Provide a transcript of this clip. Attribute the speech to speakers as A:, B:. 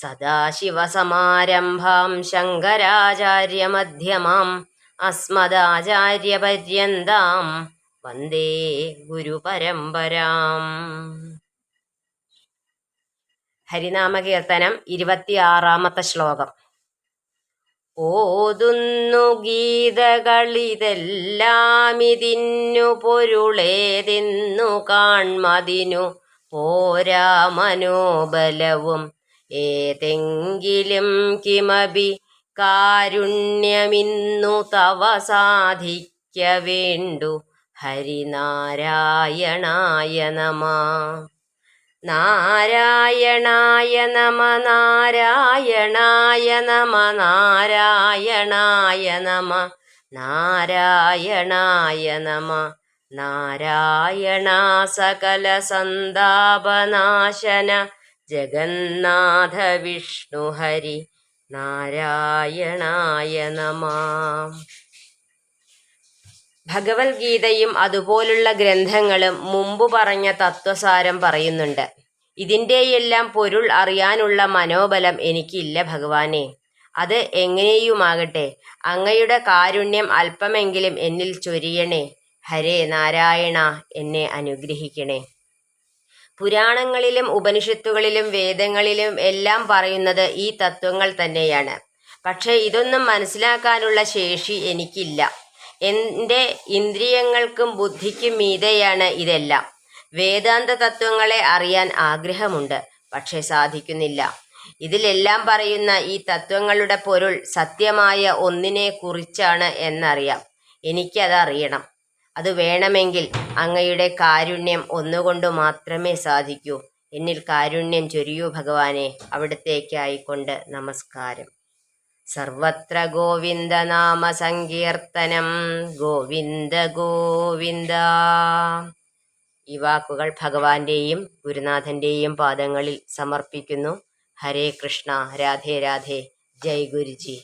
A: സദാശിവസമാരംഭാം ശങ്കരാചാര്യമധ്യമാം അസ്മദാചാര്യപര്യന്താം വന്ദേ ഗുരുപരമ്പരാം. ഹരിനാമകീർത്തനം ഇരുപത്തിയാറാമത്തെ ശ്ലോകം. ഓതുന്നു ഗീതകളിതെല്ലാമിതിന്നു പൊരുളേതിന്നു കാൺമതിനു പോരാ മനോബലവും ഏതെങ്കിലും കിമപി കാരുണ്യമിന്നു തവ സാധിക്ക വേണ്ടു. ഹരിനാരായണായ നമ. നാരായണായ നമ നാരായണായ നമ നാരായണായ നമ നാരായണായ നമ. നാരായണ സകല സന്താപനാശന ജഗന്നാഥ വിഷ്ണു ഹരി നാരായണായ നമാം. ഭഗവത്ഗീതയും അതുപോലുള്ള ഗ്രന്ഥങ്ങളും മുമ്പ് പറഞ്ഞ തത്വസാരം പറയുന്നുണ്ട്. ഇതിന്റെയെല്ലാം പൊരുൾ അറിയാനുള്ള മനോബലം എനിക്കില്ല ഭഗവാനെ. അത് എങ്ങനെയുമാകട്ടെ? അങ്ങയുടെ കാരുണ്യം അല്പമെങ്കിലും എന്നിൽ ചൊരിയണേ. ഹരേ നാരായണ എന്നെ അനുഗ്രഹിക്കണേ. പുരാണങ്ങളിലും ഉപനിഷത്തുകളിലും വേദങ്ങളിലും എല്ലാം പറയുന്നത് ഈ തത്വങ്ങൾ തന്നെയാണ്. പക്ഷേ ഇതൊന്നും മനസ്സിലാക്കാനുള്ള ശേഷി എനിക്കില്ല. എന്റെ ഇന്ദ്രിയങ്ങൾക്കും ബുദ്ധിക്കും മീതെയാണ് ഇതെല്ലാം. വേദാന്ത തത്വങ്ങളെ അറിയാൻ ആഗ്രഹമുണ്ട് പക്ഷേ സാധിക്കുന്നില്ല. ഇതിലെല്ലാം പറയുന്ന ഈ തത്വങ്ങളുടെ പൊരുൾ സത്യമായ ഒന്നിനെ കുറിച്ചാണ് എന്നറിയാം. എനിക്കതറിയണം. അത് വേണമെങ്കിൽ അങ്ങയുടെ കാരുണ്യം ഒന്നുകൊണ്ട് മാത്രമേ സാധിക്കൂ. എന്നിൽ കാരുണ്യം ചൊരിയൂ ഭഗവാനെ. അവിടത്തേക്കായിക്കൊണ്ട് നമസ്കാരം. സർവത്ര ഗോവിന്ദ നാമ സങ്കീർത്തനം ഗോവിന്ദ ഗോവിന്ദ. ഈ വാക്കുകൾ ഭഗവാന്റെയും ഗുരുനാഥന്റെയും പാദങ്ങളിൽ സമർപ്പിക്കുന്നു. ഹരേ കൃഷ്ണ രാധേ രാധേ. ജയ് ഗുരുജി.